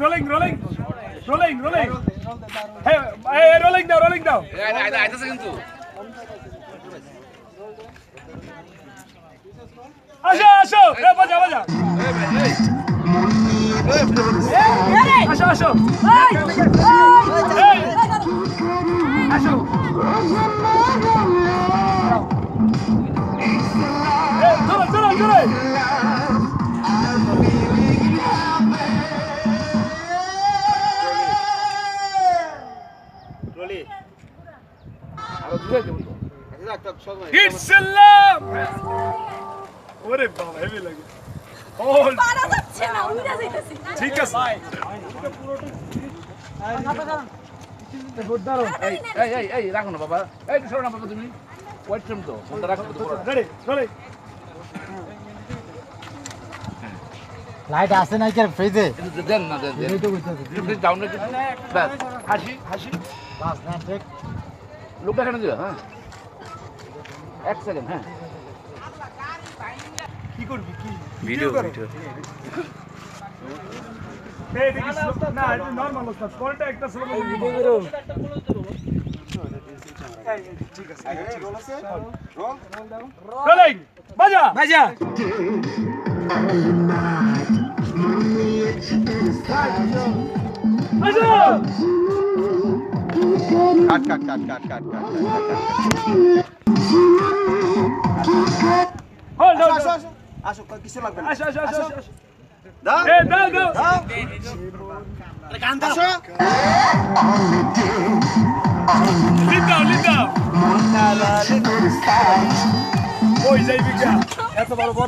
rolling, rolling. Rolling, rolling. Hey, hey, rolling দাও, rolling দাও। আইতেছে কিন্তু আসো, আসো। আসো, আসো। ওরে বাবা হেভি লাগে। ঠিক আছে। রাখো না বাবা। এই তো সরো না বাবা তুমি। ওয়েট তো রাখো তো পুরো। রেডি রোলিং লাইট আছে নাই কেন ফ্রিজে দেন না দেন প্লিজ ডাউন রেখে। ব্যাস হাসি হাসি। বাস না ঠিক লোকটা এখানে দিও হ্যাঁ। এক সেকেন্ড হ্যাঁ। কি করবি কি? ভিডিও ভিডিও এই দেখি slow- না এটা নরমাল ওস্তাদ কোনটা একটা স্লো ভিডিও করো। রোলিং বাজা। বাজা। বাজা কাট কাট কাট কাট কাট কাট হোল্ড হোল্ড আসো আসো আসো কিছু লাগবে না আসো আসো আসো আসো দাও এ দাও দাও দাও আসো লিড দাও লিড দাও ওই যাইবি কা এত বড় বড়